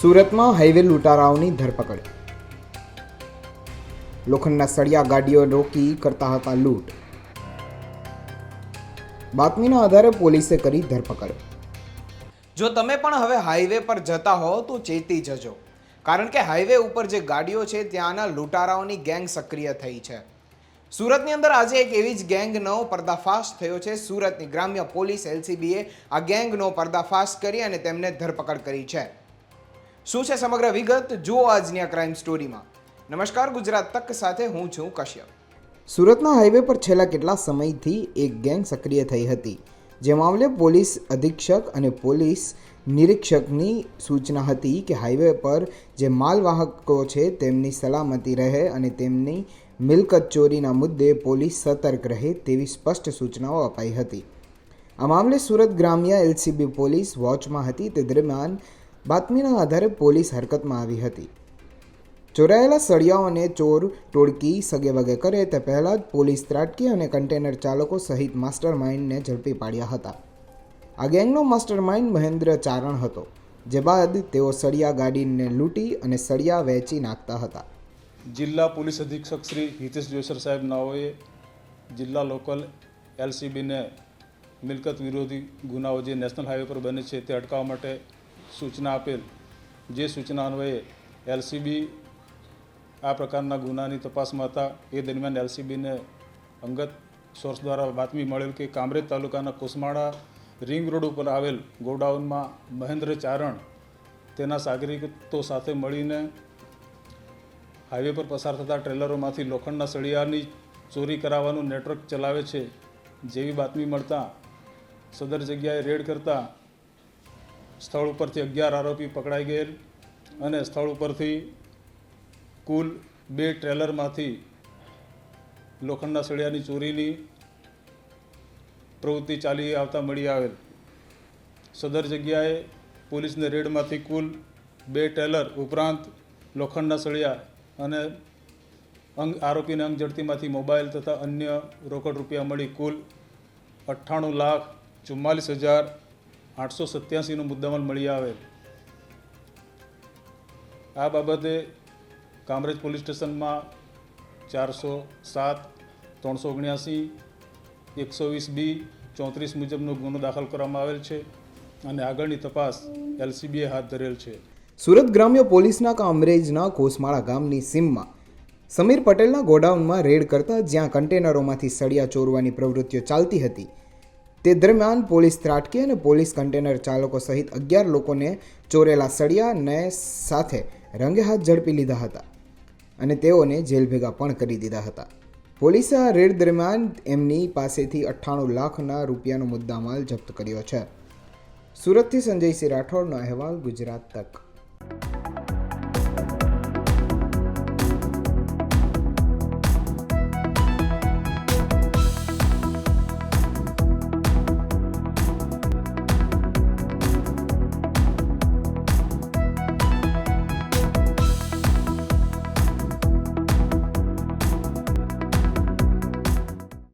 સુરતમાં હાઈવે લૂંટારાઓની ધરપકડ. લોખંડના સળિયા ગાડીઓ રોકી કરતા હતા લૂંટ. બાતમીના આધારે પોલીસે કરી ધરપકડ. જો તમે પણ હવે હાઈવે પર જતા હો તો ચેતી જજો. કારણ કે હાઈવે ઉપર જે ગાડીઓ છે ત્યાંના લૂંટારાઓની ગેંગ સક્રિય થઈ છે. સુરતની અંદર આજે એક એવી જ ગેંગનો પર્દાફાશ થયો છે. સુરતની ગ્રામ્ય પોલીસ એલસીબીએ આ ગેંગનો પર્દાફાશ કરી અને તેમને ધરપકડ કરી છે. શું છે સમગ્ર વિગત? જુઓ આજની આ ક્રાઇમ સ્ટોરીમાં નમસ્કાર, ગુજરાત તક સાથે હું છું કશ્યપ. સુરતના હાઈવે પર છેલ્લા કેટલા સમયથી એક ગેંગ સક્રિય થઈ હતી. જે મામલે પોલીસ અધિક્ષક અને પોલીસ નિરીક્ષકની સૂચના હતી કે હાઈવે પર જે માલવાહકો છે તેમની સલામતી રહે અને તેમની મિલકત ચોરીના મુદ્દે પોલીસ સતર્ક રહે તેવી સ્પષ્ટ સૂચનાઓ અપાઈ હતી. આ મામલે સુરત ગ્રામ્ય એલસીબી પોલીસ વોચમાં હતી. તે દરમિયાન બાતમીના આધારે પોલીસ હરકતમાં આવી હતી. ચોરાયેલા સળિયાઓને ચોર, ટોળકી સગે વગે કરે તે પહેલાં જ પોલીસ ત્રાટકી અને કન્ટેનર ચાલકો સહિત માસ્ટર માઇન્ડને ઝડપી પાડ્યા હતા. આ ગેંગનો માસ્ટર માઇન્ડ મહેન્દ્ર ચારણ હતો, જે બાદ તેઓ સળિયા ગાડીને લૂંટી અને સળિયા વેચી નાખતા હતા. જિલ્લા પોલીસ અધિક્ષક શ્રી હિતેશ જોસર સાહેબ નાઓએ જિલ્લા લોકલ એલસીબીને મિલકત વિરોધી ગુનાઓ જે નેશનલ હાઈવે પર બને છે તે અટકાવવા માટે સૂચના આપેલ, જે સૂચના અન્વયે એલસીબી આ પ્રકારના ગુનાની તપાસમાં હતા એ દરમિયાન એલસીબીને અંગત સોર્સ દ્વારા બાતમી મળેલ કે કામરેજ તાલુકાના કુસમાળા રિંગ રોડ ઉપર આવેલ ગોડાઉનમાં મહેન્દ્ર ચારણ તેના સાગરિકો સાથે મળીને હાઈવે પર પસાર થતા ટ્રેલરોમાંથી લોખંડના સળિયાની ચોરી કરાવવાનું નેટવર્ક ચલાવે છે જેવી બાતમી મળતા સદર જગ્યાએ રેડ કરતા સ્થળ ઉપરથી અગિયાર આરોપી પકડાઈ ગયેલ અને સ્થળ ઉપરથી કુલ બે ટ્રેલરમાંથી લોખંડના સળિયાની ચોરીની પ્રવૃત્તિ ચાલી આવતા મળી આવેલ. સદર જગ્યાએ પોલીસને રેડમાંથી કુલ બે ટેલર ઉપરાંત લોખંડના સળિયા અને અંગ આરોપીને અંગ ઝડપીમાંથી મોબાઈલ તથા અન્ય રોકડ રૂપિયા મળી કુલ અઠ્ઠાણું લાખ ચુમ્માલીસ હજાર આઠસો સત્યાસીનો મુદ્દામાલ મળી આવે. આ બાબતે કામરેજ પોલીસ સ્ટેશનમાં ચારસો સાત, ત્રણસો ઓગણ્યાસી, એકસો વીસ બી, ચોત્રીસ મુજબનો ગુનો દાખલ કરવામાં આવેલ છે અને આગળની તપાસ એલસીબીએ હાથ ધરેલ છે. સુરત ગ્રામ્ય પોલીસના કામરેજના કોસમાળા ગામની સીમમાં સમીર પટેલના ગોડાઉનમાં રેડ કરતા જ્યાં કન્ટેનરોમાંથી સળિયા ચોરવાની પ્રવૃત્તિઓ ચાલતી હતી તે દરમિયાન પોલીસ ત્રાટકી અને પોલીસ કન્ટેનર ચાલકો સહિત અગિયાર લોકોને ચોરેલા સળિયાને સાથે રંગે હાથ ઝડપી લીધા હતા અને તેઓને જેલ ભેગા પણ કરી દીધા હતા. પોલીસે આ રેડ દરમિયાન એમની પાસેથી અઠ્ઠાણું લાખના રૂપિયાનો મુદ્દામાલ જપ્ત કર્યો છે. સુરતથી સંજયસિંહ રાઠોડનો અહેવાલ ગુજરાત તક.